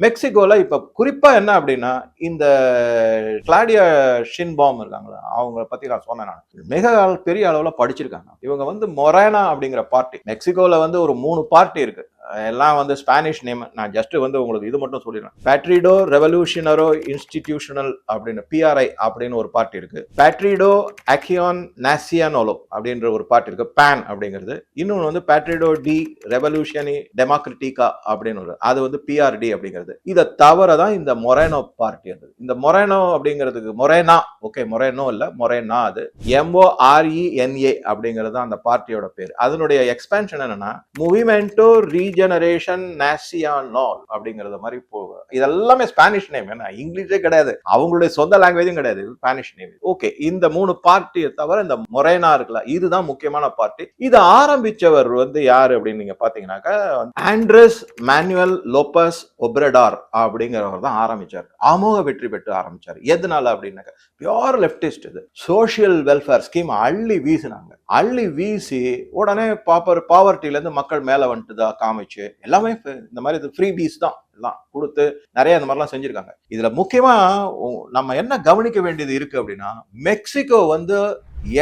மெக்சிகோல இப்ப குறிப்பா என்ன அப்படின்னா இந்த கிளாடியா ஷின்பாம் இருக்காங்களா அவங்க பத்தி நான் சொன்னேன் நான். மிக பெரிய அளவுல படிச்சிருக்காங்க. இவங்க வந்து மொரேனா அப்படிங்கிற பார்ட்டி. மெக்சிகோல வந்து ஒரு மூணு பார்ட்டி இருக்கு. எல்லாம் வந்து ஸ்பானிஷ் நேம் நான் ஜஸ்ட் வந்து உங்களுக்கு இது மட்டும் சொல்லிடுறேன். பேட்ரிடோ ரெவல்யூஷனரோ இன்ஸ்டிடியூஷனல் அப்படின்னு பிஆர்ஐ அப்படின்னு ஒரு பார்ட்டி இருக்கு. பேட்ரிடோ அக்கியான் நாசியானோலோ அப்படின்ற ஒரு பார்ட்டி இருக்கு. பேன் அப்படிங்கிறது. இன்னொன்று வந்து பேட்ரிடோ டி ரெவல்யூஷனி டெமோக்ரட்டிகா அப்படின்னு ஒரு அது வந்து பிஆர்டி அப்படிங்கிறது. இதை தவிர தான் இந்த மொரேனோ பார்ட்டி இருந்தது. இந்த மொரேனோ அப்படிங்கிறதுக்கு மொரேனா ஓகே மொரேனோ இல்லை மொரேனா அது. எம்ஓஆர்இஎன்ஏ அப்படிங்கிறது தான் அந்த பார்ட்டியோட பேர். அதனுடைய எக்ஸ்பேன்ஷன் என்னன்னா மூவிமெண்டோ ரீஜெனரேஷன் நாசியானோல் அப்படிங்கறது மாதிரி போகும் இதெல்லாமே ஸ்பானிஷ் நேம் ஏன்னா இங்கிலீஷே கிடையாது. அவங்களுடைய சொந்த லாங்குவேஜும் கிடையாது. ஸ்பானிஷ் நேம் ஓகே இந்த மூணு பார்ட்டியை தவிர இந்த மொரேனா இருக்குல்ல இதுதான் முக்கியமான பார்ட்டி இது ஆரம்பிச்சவர் வந்து யாரு அப்படின்னு நீங்க பாத்தீங்கன்னாக்கா ஆண்ட்ரஸ் மேனுவல் லோபஸ் ஒப்ரடார் அப்படிங்கிறவர் தான் ஆரம்பிச்சார். அமோக வெற்றி பெற்று ஆரம்பிச்சார். எதனால அப்படின்னாக்கா பியோர் லெப்டிஸ்ட் இது. சோஷியல் வெல்ஃபேர் ஸ்கீம் அள்ளி வீசினாங்க. அள்ளி வீசி உடனே பாப்பர் பாவர்ட்டில இருந்து மக்கள் மேல வந்துட்டுதா காமிச்சு எல்லாமே இந்த மாதிரி ஃப்ரீ பீஸ் தான். எல்லாம் கொடுத்து நிறைய இந்த மாதிரிலாம் செஞ்சுருக்காங்க. இதில் முக்கியமாக நம்ம என்ன கவனிக்க வேண்டியது இருக்குது அப்படின்னா மெக்சிகோ வந்து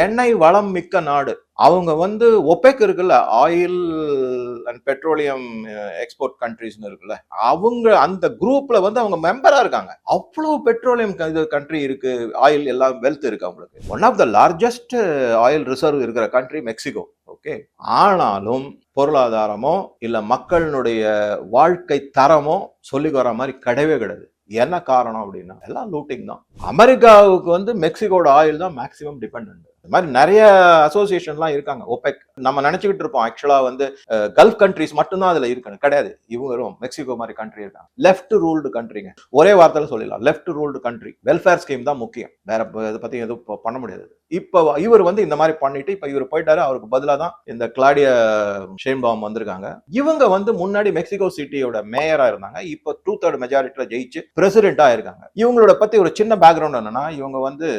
எண்ணெய் வளம் மிக்க நாடு. அவங்க வந்து ஒப்பேக் இருக்குல்ல ஆயில் அண்ட் பெட்ரோலியம் எக்ஸ்போர்ட் கண்ட்ரிஸ்னு இருக்குல்ல அவங்க அந்த குரூப்ல வந்து அவங்க மெம்பரா இருக்காங்க. அவ்வளவு பெட்ரோலியம் இது கண்ட்ரி இருக்கு ஆயில் எல்லாம் வெல்த் இருக்கு அவங்களுக்கு. One of the largest oil reserve இருக்கிற கண்ட்ரி மெக்சிகோ. ஓகே. ஆனாலும் பொருளாதாரமோ இல்ல மக்களினுடைய வாழ்க்கை தரமோ சொல்லிக்கு வர மாதிரி கிடையவே கிடையாது. என்ன காரணம் அப்படின்னா எல்லாம் லூட்டிங் தான். அமெரிக்காவுக்கு வந்து மெக்சிகோட ஆயில் தான் மேக்சிமம் டிபெண்ட் இந்த மாதிரி நிறைய அசோசியேஷன்லாம் இருக்காங்க. ஒபெக் நம்ம நினைச்சுக்கிட்டு இருப்போம். ஆக்சுவலா வந்து கல்ஃப் கண்ட்ரிஸ் மட்டும்தான் அதுல இருக்கணும் கிடையாது. இவங்களும் மெக்சிகோ மாதிரி கண்ட்ரி இருக்காங்க. லெஃப்ட் ரூல்டு கண்ட்ரிங்க ஒரே வார்த்தையில சொல்லிடலாம். Left ruled country welfare scheme தான் முக்கியம். வேற இதை பத்தி எதுவும் பண்ண முடியாது. இப்போ இவர் வந்து இந்த மாதிரி பண்ணிட்டு இப்போ இவர் போயிட்டாரு. அவருக்கு பதிலாக தான் இந்த கிளாடிய ஷேன்பாம் வந்திருக்காங்க. இவங்க வந்து முன்னாடி மெக்சிகோ சிட்டியோட மேயரா இருந்தாங்க. இப்போ டூ தேர்ட் மெஜாரிட்டியில ஜெயிச்சு பிரசிடென்ட்டா இருக்காங்க. இவங்களோட பத்தி ஒரு சின்ன பேக்ரவுண்ட் என்னன்னா இவங்க வந்து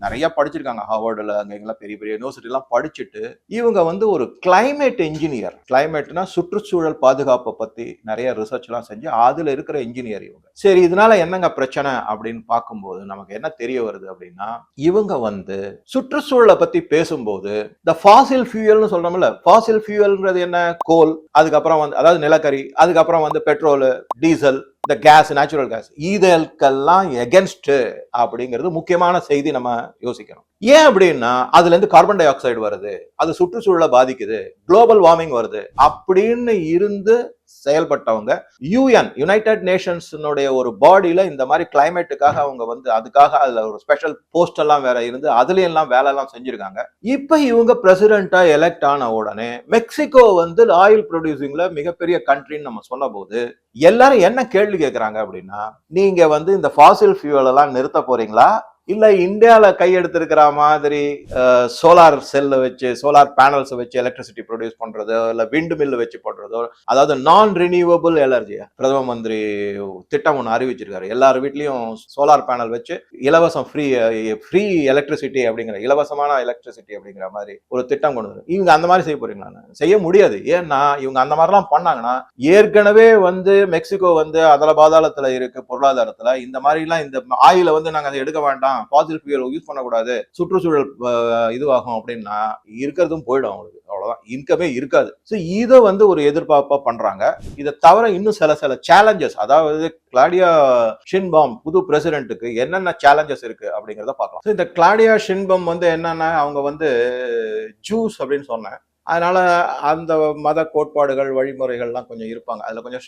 நிறைய படிச்சிருக்காங்க. ஹார்வர்டில் அங்கே எங்கெல்லாம் பெரிய பெரிய யூனிவர்சிட்டிலாம் படிச்சுட்டு இவங்க வந்து ஒரு கிளைமேட் இன்ஜினியர் கிளைமேட்னா சுற்றுச்சூழல் பாதுகாப்பை பற்றி நிறைய ரிசர்ச்லாம் செஞ்சு அதில் இருக்கிற இன்ஜினியர் இவங்க. சரி இதனால என்னங்க பிரச்சனை அப்படின்னு பார்க்கும்போது நமக்கு என்ன தெரிய வருது அப்படின்னா இவங்க வந்து சுற்றுச்சூழலை பற்றி பேசும்போது இந்த ஃபாசில் ஃபியூயல்னு சொல்றோம்ல ஃபாசில் ஃபியூயல்ன்றது என்ன? கோல் அதுக்கப்புறம் வந்து அதாவது நிலக்கரி அதுக்கப்புறம் வந்து பெட்ரோலு டீசல் இந்த கேஸ் நேச்சுரல் கேஸ் இதற்கெல்லாம் எகென்ஸ்ட் அப்படிங்கிறது முக்கியமான செய்தி நம்ம யோசிக்கணும். ஏன் அப்படின்னா அதுல இருந்து கார்பன் டை ஆக்சைடு வருது. அது சுற்றுச்சூழலை பாதிக்குது. குளோபல் வார்மிங் வருது. அப்படின்னு இருந்து செயல்பட்டவங்க. யூஎன் யுனைடெட் நேஷன்ஸினுடைய ஒரு பாடியில இந்த மாதிரி கிளைமேட்டுக்காக அவங்க வந்து அதுக்காக அதுல ஒரு ஸ்பெஷல் போஸ்ட் எல்லாம் வேற இருந்து அதுலயும் எல்லாம் வேலை எல்லாம் செஞ்சிருக்காங்க. இப்ப இவங்க பிரசிடென்ட்டா எலெக்ட் ஆன உடனே மெக்சிகோ வந்து ஆயில் ப்ரொடியூசிங்ல மிகப்பெரிய கண்ட்ரின்னு நம்ம சொன்ன போது எல்லாரும் என்ன கேள்வி கேட்கறாங்க அப்படின்னா நீங்க வந்து இந்த ஃபாசில் ஃபியூவல் எல்லாம் நிறுத்த போறீங்களா? இல்ல இந்தியாவில் கையெடுத்திருக்கிற மாதிரி சோலார் செல்ல வச்சு சோலார் பேனல்ஸ் வச்சு எலக்ட்ரிசிட்டி ப்ரொடியூஸ் பண்றதோ இல்ல விண்டு மில்லு வச்சு போடுறதோ அதாவது நான் ரினியூவபிள் எனர்ஜி பிரதம மந்திரி திட்டம் ஒன்று அறிவிச்சிருக்காரு. எல்லார் வீட்லயும் சோலார் பேனல் வச்சு இலவசம் ஃப்ரீ ஃப்ரீ எலக்ட்ரிசிட்டி அப்படிங்கிற இலவசமான எலக்ட்ரிசிட்டி அப்படிங்கிற மாதிரி ஒரு திட்டம் கொண்டு வரும் இவங்க அந்த மாதிரி செய்ய போறீங்களா செய்ய முடியாது. ஏன்னா இவங்க அந்த மாதிரிலாம் பண்ணாங்கன்னா ஏற்கனவே வந்து மெக்சிகோ வந்து அதல பாதாளத்தில் இருக்கு பொருளாதாரத்தில் இந்த மாதிரிலாம் இந்த ஆயில வந்து நாங்கள் அதை எடுக்க வேண்டாம். பாசில் ஃபியூல் யூஸ் பண்ணக்கூடாது. சுற்றுச்சூழல் இதுவாகும் அப்படின்னா இருக்கிறதும் போயிடும் அவங்களுக்கு. அவ்வளோதான் இன்கமே இருக்காது. ஸோ இதை வந்து ஒரு எதிர்பார்ப்பாக பண்ணுறாங்க இதை தவிர இன்னும் சில சில சேலஞ்சஸ் அதாவது கிளாடியா ஷின்பாம் புது பிரசிடென்ட்டுக்கு என்னென்ன சேலஞ்சஸ் இருக்கு அப்படிங்கிறத பார்க்கலாம். ஸோ இந்த கிளாடியா ஷின்பாம் வந்து என்னன்னா அவங்க வந்து ஜூஸ் அப்படின்னு சொன்னேன். அதனால அந்த மத கோட்பாடுகள் வழிமுறைகள்லாம் கொஞ்சம் இருப்பாங்க. அதில் கொஞ்சம்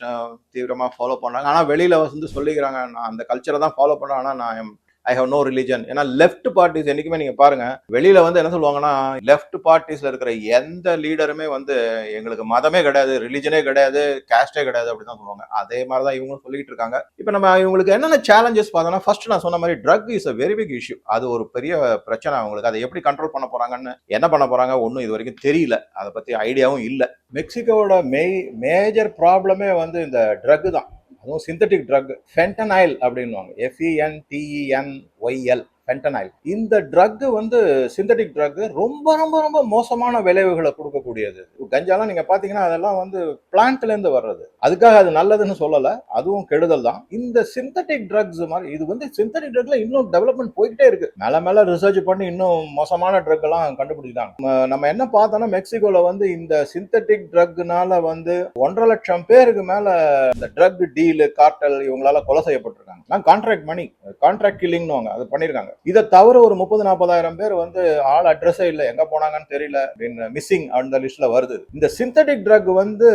தீவிரமாக ஃபாலோ பண்ணுறாங்க ஆனால் வெளியில் வந்து சொல்லிக்கிறாங்க நான் அந்த கல்ச்சரை தான் ஃபாலோ பண்ணுறேன் ஆனால் நான் ஐ ஹவ் நோ ரிலிஜன் ஏன்னா லெஃப்ட் பார்ட்டிஸ் என்றைக்குமே நீங்கள் பாருங்கள் வெளியில் வந்து என்ன சொல்லுவாங்கன்னா லெஃப்ட் பார்ட்டிஸில் இருக்கிற எந்த லீடருமே வந்து எங்களுக்கு மதமே கிடையாது ரிலிஜனே கிடையாது கேஸ்டே கிடையாது அப்படின்னு தான் சொல்லுவாங்க. அதே மாதிரி தான் இவங்களும் சொல்லிட்டு இருக்காங்க. இப்போ நம்ம இவங்களுக்கு என்னென்ன சேலஞ்சஸ் பார்த்தோன்னா ஃபர்ஸ்ட் நான் சொன்ன மாதிரி drug is a very big issue அது ஒரு பெரிய பிரச்சனை அவங்களுக்கு. அதை எப்படி கண்ட்ரோல் பண்ண போகிறாங்கன்னு என்ன பண்ண போகிறாங்க ஒன்றும் இது வரைக்கும் தெரியல. அதை பற்றி ஐடியாவும் இல்லை. மெக்சிகோவோட மெய் மேஜர் ப்ராப்ளமே வந்து இந்த ட்ரக் தான். அதுவும் சிந்தட்டிக் ட்ரக் ஃபென்டனைல் அப்படின்வாங்க எஃப்இஎன் டிஇஎன் ஒய்எல் ஃபென்டனைல் இந்த ட்ரக் வந்து சிந்தட்டிக் ட்ரக் ரொம்ப ரொம்ப ரொம்ப மோசமான விளைவுகளை கொடுக்கக்கூடியது. கஞ்சாலாம் நீங்க பாத்தீங்கன்னா அதெல்லாம் வந்து பிளான்ட்ல இருந்து வர்றது. அதுக்காக அது நல்லதுன்னு சொல்லல. அதுவும் கெடுதல் தான். இந்த சிந்தட்டிக் ட்ரக்ஸ் மாதிரி இது வந்து சிந்தட்டிக் ட்ரக்ல இன்னும் டெவலப்மெண்ட் போய்கிட்டே இருக்கு. மேல மேல ரிசர்ச் பண்ணி இன்னும் மோசமான ட்ரக் எல்லாம் கண்டுபிடிச்சாங்க நம்ம- என்ன பார்த்தோம்னா மெக்சிகோல வந்து இந்த சிந்தட்டிக் ட்ரக்னால வந்து ஒன்றரை லட்சம் பேருக்கு மேல இந்த ட்ரக் டீல் கார்டல் இவங்களால கொலை செய்யப்பட்டிருக்காங்க. நான் கான்ட்ராக்ட் மணி கான்ட்ராக்ட் கில்லிங்னு அது பண்ணிருக்காங்க. இதை தவிர ஒரு முப்பது நாற்பதாயிரம் பேர் வந்து ஆள் அட்ரஸே இல்லை. எங்க போனாங்கன்னு தெரியல. மிஸ்ஸிங் அந்த லிஸ்ட்ல வருது. இந்த சிந்தட்டிக் ட்ரக் வந்து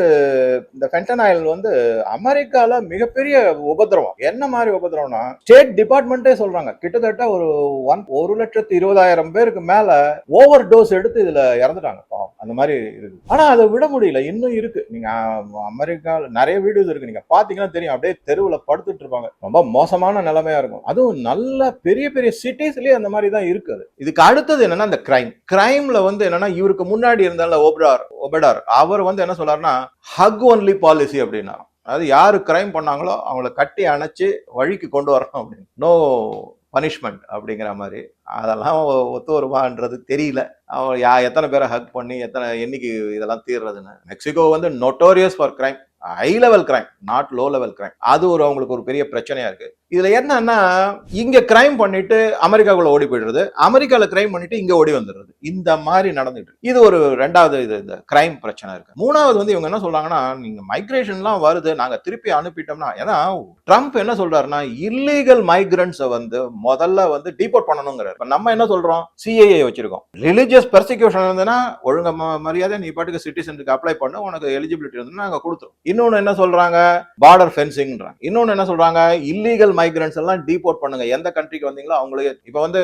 இந்த ஃபென்டனாயில் வந்து அமெரிக்கால மிகப்பெரிய உபதிரவம் என்ன மாதிரி உபதிரவம்னா ஸ்டேட் டிபார்ட்மெண்ட்டே சொல்றாங்க. கிட்டத்தட்ட ஒரு ஒன் ஒரு லட்சத்து இருபதாயிரம் பேருக்கு மேல ஓவர் டோஸ் எடுத்து இதுல இறந்துட்டாங்க. பாவம். அந்த மாதிரி இருக்கு ஆனா அதை விட முடியல. இன்னும் இருக்கு. நீங்க அ- அமெரிக்கால நிறைய வீடியோஸ் இருக்கு. நீங்க பாத்தீங்கன்னா தெரியும். அப்படியே தெருவுல படுத்துட்டு இருப்பாங்க. ரொம்ப மோசமான நிலைமையா இருக்கும். அதுவும் நல்ல பெரிய பெரிய சிட்டிஸ்லயே அந்த மாதிரி தான் இருக்குது. இதுக்கு அடுத்தது என்னன்னா இந்த கிரைம் கிரைம்ல வந்து என்னன்னா இவருக்கு முன்னாடி இருந்தால ஓபடார் ஒபடார் அவர் வந்து என்ன சொல்றாருன்னா ஹக் ஒன்லி பாலிசி அப்படின்னா. அதாவது யாரு கிரைம் பண்ணாங்களோ அவங்கள கட்டி அணைச்சு வழிக்கு கொண்டு வரணும் அப்படின்னு. நோ பனிஷ்மெண்ட் அப்படிங்கிற மாதிரி. அதெல்லாம் ஒத்து வருமான்றது தெரியல. அவன் யா எத்தனை பேரை ஹக் பண்ணி எத்தனை என்னைக்கு இதெல்லாம் தீர்றதுன்னு. மெக்சிகோ வந்து notorious for crime high level crime not low level crime அது ஒரு அவங்களுக்கு ஒரு பெரிய பிரச்சனையா இருக்கு. இதுல என்னன்னா இங்க கிரைம் பண்ணிட்டு அமெரிக்காக்குள்ள ஓடி போயிடுறது. அமெரிக்கால கிரைம் பண்ணிட்டு இங்க ஓடி வந்துடுறது. இந்த மாதிரி நடந்துட்டு இது ஒரு ரெண்டாவது இது இந்த கிரைம் பிரச்சனை இருக்கு. மூணாவது வந்து இவங்க என்ன சொல்றாங்கன்னா நீங்க மைக்ரேஷன்லாம் வருது. நாங்க திருப்பி அனுப்பிட்டோம்னா ஏன்னா ட்ரம்ப் என்ன சொல்றாருன்னா இல்லீகல் மைக்ரன்ஸை வந்து முதல்ல வந்து டிபோர்ட் பண்ணணுங்கிறார். இப்போ நம்ம என்ன சொல்றோம்? சிஏஏ வச்சிருக்கோம். ரிலிஜியஸ் பெர்சிக்யூஷன் இருந்ததுன்னா ஒழுங்க மரியாதை நீ பாட்டுக்கு சிட்டிசனுக்கு அப்ளை பண்ணு. உனக்கு எலிஜிபிலிட்டி இருந்ததுன்னா நாங்க கொடுத்துரும் இன்னொன்னு என்ன சொல்றாங்க? பார்டர் ஃபென்சிங்ன்றாங்க இன்னொன்னு என்ன சொல்றாங்க? இல்லீகல் மைக்ரன்ஸ் எல்லாம் டீபோர்ட் பண்ணுங்க. எந்த கண்ட்ரிக்கு வந்தீங்களோ அவங்களுக்கு இப்ப வந்து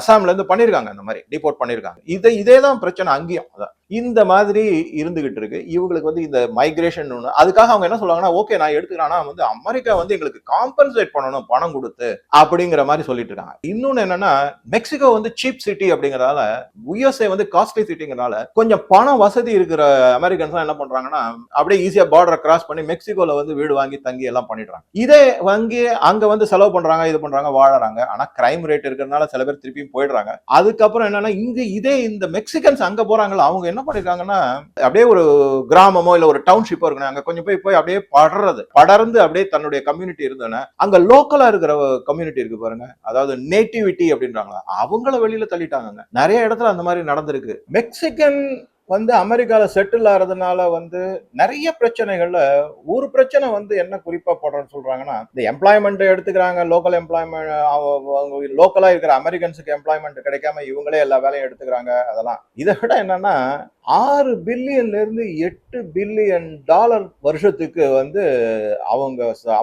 அசாம்ல இருந்து பண்ணிருக்காங்க இந்த மாதிரி டீபோர்ட் பண்ணிருக்காங்க. இதை இதே தான் பிரச்சனை அங்கேயும். அதான். இந்த மாதிரி இருந்துகிட்டு இருக்கு. இவங்களுக்கு வந்து இந்த மைக்ரேஷன் ஒண்ணு அதுக்காக அவங்க என்ன சொல்லுவாங்கன்னா ஓகே நான் எடுத்துக்கிறேன். ஆனா வந்து அமெரிக்கா வந்து எங்களுக்கு காம்பன்சேட் பண்ணணும் பணம் கொடுத்து அப்படிங்கிற மாதிரி சொல்லிட்டு இருக்காங்க. இன்னொன்னு என்னன்னா மெக்சிகோ வந்து சீப் சிட்டி அப்படிங்கறதால யுஎஸ்ஏ வந்து காஸ்ட்லி சிட்டிங்கிறதால கொஞ்சம் பணம் வசதி இருக்கிற அமெரிக்கன்ஸ் என்ன பண்றாங்கன்னா அப்படியே ஈஸியா பார்டரை கிராஸ் பண்ணி மெக்சிகோல வந்து வீடு வாங்கி தங்கி எல்லாம் பண்ணிடுறாங்க. இதே வங்கி அங்க வந்து செலவு பண்றாங்க இது பண்றாங்க வாழறாங்க. ஆனா கிரைம் ரேட் இருக்கிறதுனால சில பேர் திருப்பியும் போயிடுறாங்க. அதுக்கப்புறம் என்னன்னா இங்க இதே இந்த மெக்சிகன்ஸ் அங்க போறாங்கல்ல அவங்க என்ன பண்ணிருக்காங்கன்னா அப்படியே ஒரு கிராமமோ இல்ல ஒரு டவுன்ஷிப்போ இருக்கணும். அங்க கொஞ்சம் போய் போய் அப்படியே படறது. படர்ந்து அப்படியே தன்னுடைய கம்யூனிட்டி இருந்தோன்னா அங்க லோக்கலா இருக்கிற கம்யூனிட்டி இருக்கு பாருங்க. அதாவது நேட்டிவிட்டி அப்படின்றாங்களா. அவங்கள வெளியில தள்ளிட்டாங்க நிறைய இடத்துல அந்த மாதிரி நடந்திருக்கு. மெக்சிகன் வந்து அமெரிக்காவில் செட்டில் ஆகிறதுனால வந்து நிறைய பிரச்சனைகளில் ஒரு பிரச்சனை வந்து என்ன குறிப்பாக போடுறேன்னு சொல்கிறாங்கன்னா இந்த எம்ப்ளாய்மெண்ட்டை எடுத்துக்கிறாங்க லோக்கல் எம்ப்ளாய்மெண்ட் அவங்க லோக்கலாக இருக்கிற அமெரிக்கன்ஸுக்கு எம்ப்ளாய்மெண்ட் கிடைக்காம இவங்களே எல்லா வேலையும் எடுத்துக்கிறாங்க அதெல்லாம். இதை விட என்னென்னா ஆறு பில்லியன்லேருந்து எட்டு பில்லியன் டாலர் வருஷத்துக்கு வந்து அவங்க ச-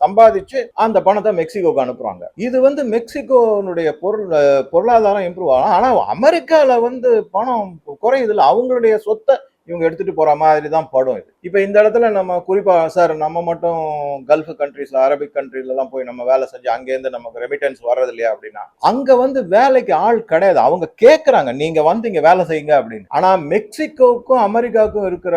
சம்பாதிச்சு அந்த பணத்தை மெக்சிகோக்கு அனுப்புறாங்க. இது வந்து மெக்சிகோனுடைய பொருள் பொருளாதாரம் இம்ப்ரூவ் ஆகலாம் ஆனால் அமெரிக்காவில் வந்து பணம் குறையுதுல அவங்களுடைய சொத்தை இவங்க எடுத்துகிட்டு போகிற மாதிரி தான் படும் இது. இப்போ இந்த இடத்துல நம்ம குறிப்பாக சார் நம்ம மட்டும் கல்ஃப் கண்ட்ரீஸ்ல அரபிக் கண்ட்ரிலலாம் போய் நம்ம வேலை செஞ்சு அங்கேருந்து நமக்கு ரெமிட்டன்ஸ் வர்றது இல்லையா அப்படின்னா அங்கே வந்து வேலைக்கு ஆள் கிடையாது. அவங்க கேட்குறாங்க நீங்கள் வந்து இங்கே வேலை செய்யுங்க அப்படின்னு. ஆனால் மெக்சிகோவுக்கும் அமெரிக்காவுக்கும் இருக்கிற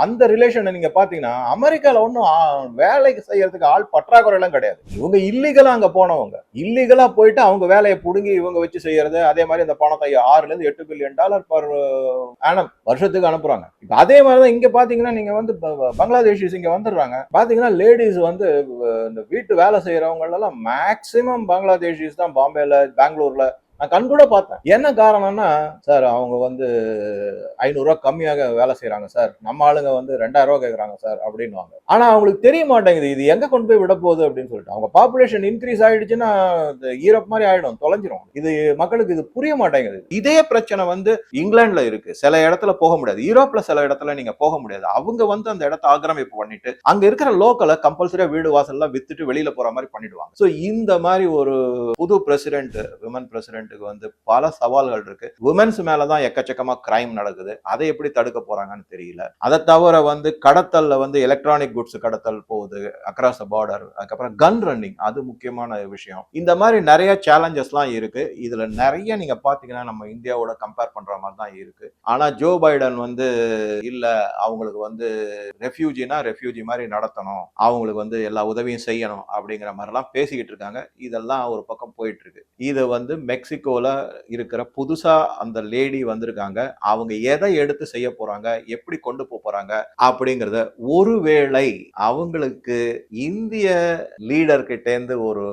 அந்த ரிலேஷனை நீங்க பாத்தீங்கன்னா அமெரிக்கால ஒன்றும் வேலைக்கு செய்யறதுக்கு ஆள் பற்றாக்குறை எல்லாம் கிடையாது. இவங்க இல்லீகலா அங்க போனவங்க. இல்லீகலா போயிட்டு அவங்க வேலையை புடுங்கி இவங்க வச்சு செய்யறது அதே மாதிரி அந்த பணத்தை ஆறுல இருந்து எட்டு பில்லியன் டாலர் பர் ஆனம் வருஷத்துக்கு அனுப்புறாங்க. இப்ப அதே மாதிரிதான் இங்க பாத்தீங்கன்னா நீங்க வந்து ப- பங்களாதேஷிஸ் இங்க வந்துடுறாங்க. பாத்தீங்கன்னா லேடிஸ் வந்து இந்த வீட்டு வேலை செய்யறவங்க எல்லாம் மேக்சிமம் பங்களாதேஷிஸ் தான் பாம்பேல பெங்களூர்ல நான் கண் கூட பார்த்தேன். என்ன காரணம்னா சார் அவங்க வந்து ஐநூறுரூவா கம்மியாக வேலை செய்கிறாங்க சார். நம்ம ஆளுங்க வந்து ரெண்டாயிரம் ரூபா கேட்குறாங்க சார் அப்படின்னுவாங்க. ஆனால் அவங்களுக்கு தெரிய மாட்டேங்குது இது எங்கே கொண்டு போய் விட போகுது அப்படின்னு சொல்லிட்டு. அவங்க பாப்புலேஷன் இன்க்ரீஸ் ஆயிடுச்சுன்னா இந்த ஈரப் மாதிரி ஆயிடும் தொலைஞ்சிரும். இது மக்களுக்கு இது புரிய மாட்டேங்குது. இதே பிரச்சனை வந்து இங்கிலாந்துல இருக்கு. சில இடத்துல போக முடியாது. யூரோப்ல சில இடத்துல நீங்க போக முடியாது. அவங்க வந்து அந்த இடத்த ஆக்கிரமிப்பு பண்ணிட்டு அங்க இருக்கிற லோக்கலை கம்பல்சரியா வீடு வாசல்லாம் வித்துட்டு வெளியில போற மாதிரி பண்ணிடுவாங்க. ஸோ இந்த மாதிரி ஒரு புது பிரசிடென்ட் விமன் பிரசிடென்ட் கவர்மெண்ட்டுக்கு வந்து பல சவால்கள் இருக்கு. உமன்ஸ் மேலதான் எக்கச்சக்கமா கிரைம் நடக்குது. அதை எப்படி தடுக்க போறாங்கன்னு தெரியல. அதை தவிர வந்து கடத்தல்ல வந்து எலக்ட்ரானிக் குட்ஸ் கடத்தல் போகுது அக்ராஸ் த பார்டர் அதுக்கப்புறம் கன் ரன்னிங் அது முக்கியமான விஷயம். இந்த மாதிரி நிறைய சேலஞ்சஸ்லாம் இருக்கு. இதுல நிறைய நீங்க பாத்தீங்கன்னா நம்ம இந்தியாவோட கம்பேர் பண்ற மாதிரி தான் இருக்கு. ஆனா ஜோ பைடன் வந்து இல்ல அவங்களுக்கு வந்து ரெஃப்யூஜினா ரெஃப்யூஜி மாதிரி நடத்தணும். அவங்களுக்கு வந்து எல்லா உதவியும் செய்யணும் அப்படிங்கிற மாதிரிலாம் பேசிக்கிட்டு இருக்காங்க. இதெல்லாம் ஒரு பக்கம் போயிட்டு இருக்கு. இது வந்து மெக்சிகோவில் இருக்கிற புதுசா அந்த லேடி வந்திருக்காங்க. அவங்க எதை எடுத்து செய்ய போறாங்க? எப்படி கொண்டு போக போறாங்க? அப்படிங்கறத ஒருவேளை அவங்களுக்கு இந்திய லீடர்கிட்டேருந்து ஒரு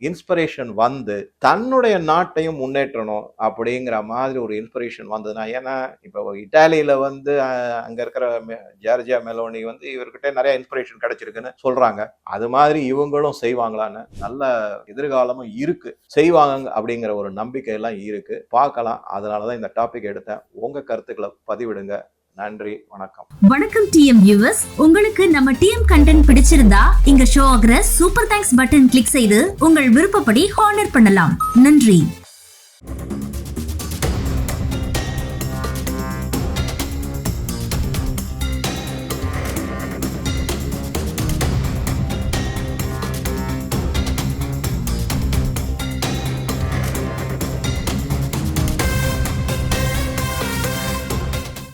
இன்ஸ்பிரேஷன் வந்து தன்னுடைய நாட்டையும் முன்னேற்றணும் அப்படிங்கிற மாதிரி ஒரு இன்ஸ்பிரேஷன் வந்ததுன்னா ஏன்னா இப்போ இட்டாலியில வந்து அங்கே அங்க இருக்கிற மெ- ஜார்ஜியா மெலோனி வந்து இவர்கிட்ட நிறைய இன்ஸ்பிரேஷன் கிடைச்சிருக்குன்னு சொல்றாங்க. அது மாதிரி இவங்களும் செய்வாங்களான்னு நல்ல எதிர்காலமும் இருக்கு. செய்வாங்க அப்படிங்கிற ஒரு நம்பிக்கை எல்லாம் இருக்கு. பார்க்கலாம். அதனாலதான் இந்த டாபிக் எடுத்தேன். உங்க கருத்துக்களை பதிவிடுங்க. நன்றி. வணக்கம். வணக்கம் டிஎம் வியூவர்ஸ் உங்களுக்கு நம்ம டிஎம் கண்டென்ட் பிடிச்சிருந்தா இங்க ஷோ ஆகிற சூப்பர் தேங்க்ஸ் பட்டன் கிளிக் செய்து உங்கள் விருப்பப்படி ஹானர் பண்ணலாம். நன்றி.